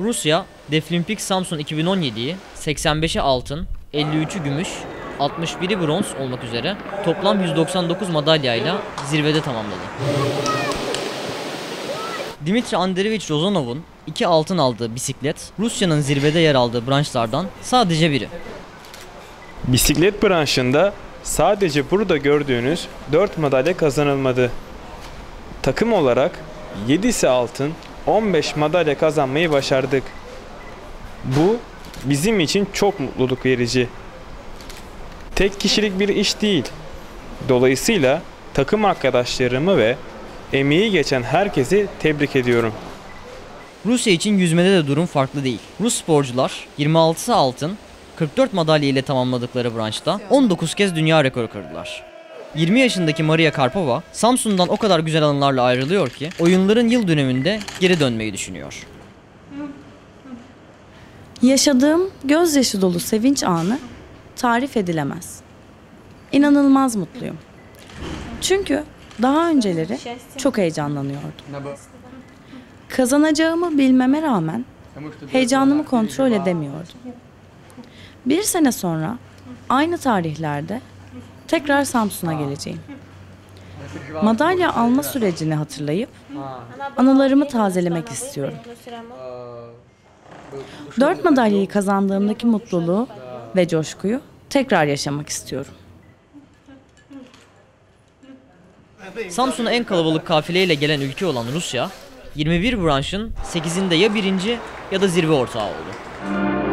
Rusya, Deflimpik Samsun 2017'yi 85'e altın, 53'ü gümüş, 61'i bronz olmak üzere toplam 199 madalyayla zirvede tamamladı. Dimitri Andreevich Rozanov'un iki altın aldığı bisiklet, Rusya'nın zirvede yer aldığı branşlardan sadece biri. Bisiklet branşında sadece burada gördüğünüz 4 madalya kazanılmadı. Takım olarak 7'si altın, 15 madalya kazanmayı başardık. Bu bizim için çok mutluluk verici. Tek kişilik bir iş değil. Dolayısıyla takım arkadaşlarımı ve emeği geçen herkesi tebrik ediyorum. Rusya için yüzmede de durum farklı değil. Rus sporcular 26'sı altın, 44 madalya ile tamamladıkları branşta 19 kez dünya rekoru kırdılar. 20 yaşındaki Maria Karpova, Samsun'dan o kadar güzel anılarla ayrılıyor ki oyunların yıl döneminde geri dönmeyi düşünüyor. Yaşadığım gözyaşı dolu sevinç anı tarif edilemez. İnanılmaz mutluyum. Çünkü daha önceleri çok heyecanlanıyordum. Kazanacağımı bilmeme rağmen heyecanımı kontrol edemiyordum. Bir sene sonra aynı tarihlerde tekrar Samsun'a geleceğim. Madalya alma sürecini hatırlayıp anılarımı tazelemek istiyorum. Dört madalyayı kazandığımdaki mutluluğu ve coşkuyu tekrar yaşamak istiyorum. Samsun'a en kalabalık kafileyle gelen ülke olan Rusya, 21 branşın 8'inde ya birinci ya da zirve ortağı oldu.